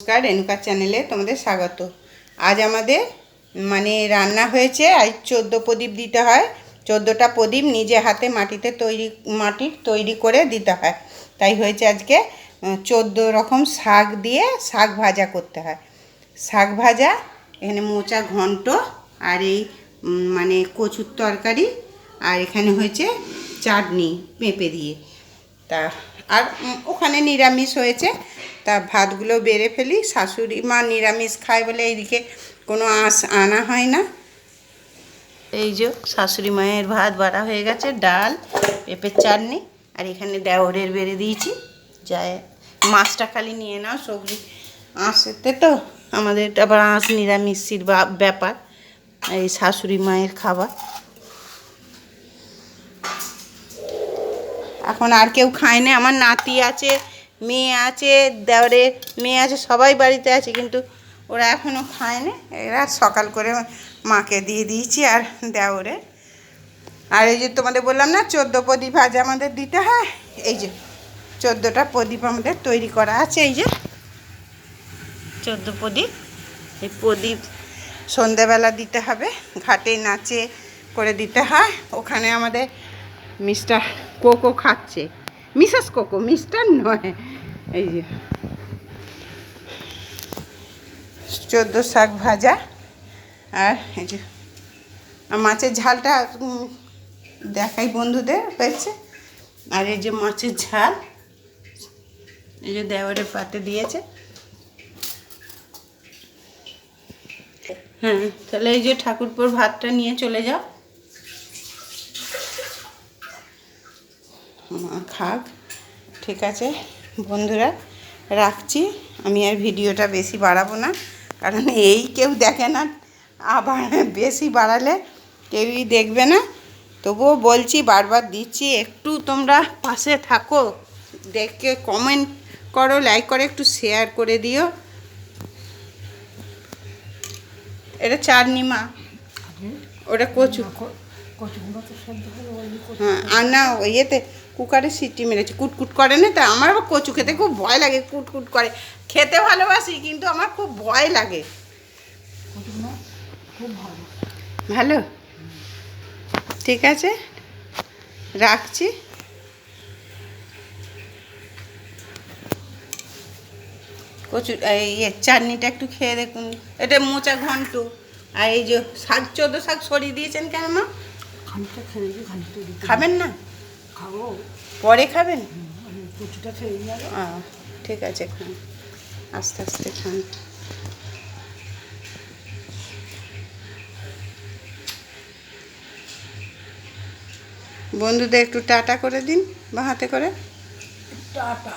নমস্কার, রেণুকা চ্যানেলে তোমাদের স্বাগত। আজ আমাদের মানে রান্না হয়েছে, আজ চোদ্দ প্রদীপ দিতে হয়। চোদ্দোটা প্রদীপ নিজে হাতে মাটিতে তৈরি মাটির তৈরি করে দিতে হয়। তাই হয়েছে আজকে চোদ্দ রকম শাক দিয়ে শাক ভাজা করতে হয়। শাক ভাজা, এখানে মোচা ঘন্ট আর এই মানে কচুর তরকারি আর এখানে হয়েছে চাটনি পেঁপে দিয়ে। তা, আর ওখানে নিরামিষ হয়েছে। তা ভাতগুলো বেড়ে ফেলি, শাশুড়ি মা নিরামিষ খায় বলে এইদিকে কোনো আঁশ আনা হয় না। এই যে শাশুড়ি মায়ের ভাত বাড়া হয়ে গেছে, ডাল, পেঁপের চাটনি, আর এখানে দেওরের বেড়ে দিয়েছি। যায় মাছটা খালি নিয়ে নাও, সবজি আঁশেতে তো, আমাদের আবার আঁশ নিরামিষির ব্যাপার, এই শাশুড়ি মায়ের খাবার। এখন আর কেউ খায় না, আমার নাতি আছে মেয়ে আছে দেওরে মেয়ে আছে সবাই বাড়িতে আছে কিন্তু ওরা এখনও খায় না এরা সকাল করে মাকে দিয়ে দিয়েছি আর দেওরে। আর এই যে তোমাদের বললাম না চোদ্দ প্রদীপ আজ আমাদের দিতে হয়। এই যে চোদ্দোটা প্রদীপ আমাদের তৈরি করা আছে এই যে। চোদ্দ প্রদীপ? এই প্রদীপ সন্ধেবেলা দিতে হবে ঘাটে নাচে করে দিতে হয়। ওখানে আমাদের মিস্টার কোকো খাচ্ছে। মিসেস কোকো, মিস্টার নয়। এই যে। চোদ্দ শাক ভাজা, আর এই যে। মাছের ঝালটা দেখাই বন্ধুদের হয়েছে আর এই যে মাছের ঝাল, এই যে দেওয়ারের পাতে দিয়েছে। হ্যাঁ তাহলে এই যে ঠাকুরপুর ভাতটা নিয়ে চলে যাও। মা খাক ঠিক আছে। বন্ধুরা রাখছি। আমি আর ভিডিওটা বেশি বাড়াবো না কারণ এই কেউ দেখে না আবার বেশি বাড়ালে কেউই দেখবে না। তবুও বলছি বারবার দিচ্ছি একটু তোমরা পাশে থাকো দেখে কমেন্ট করো লাইক করে একটু শেয়ার করে দিও। এটা চাটনি মা। ওটা কচু। হ্যাঁ আর না ইয়েতে কুকারে সিটি মেরেছি কুটকুট করে না তা? আমার আবার কচু খেতে খুব ভয় লাগে কুটকুট করে। খেতে ভালোবাসি কিন্তু আমার খুব ভয় লাগে। ভালো? ঠিক আছে রাখছি। কচু এই ইয়ে চাটনিটা একটু খেয়ে দেখুন। এটা মোচা ঘন্ট। আর এই যে শাক চোদ্দ শাক সরিয়ে দিয়েছেন কেন মা? খাবেন না? খাব। পরে খাবেন? খেয়ে যাব ঠিক আছে খান। আস্তে আস্তে খান। বন্ধুদের একটু টাটা করে দিন বা হাতে করে। টাটা।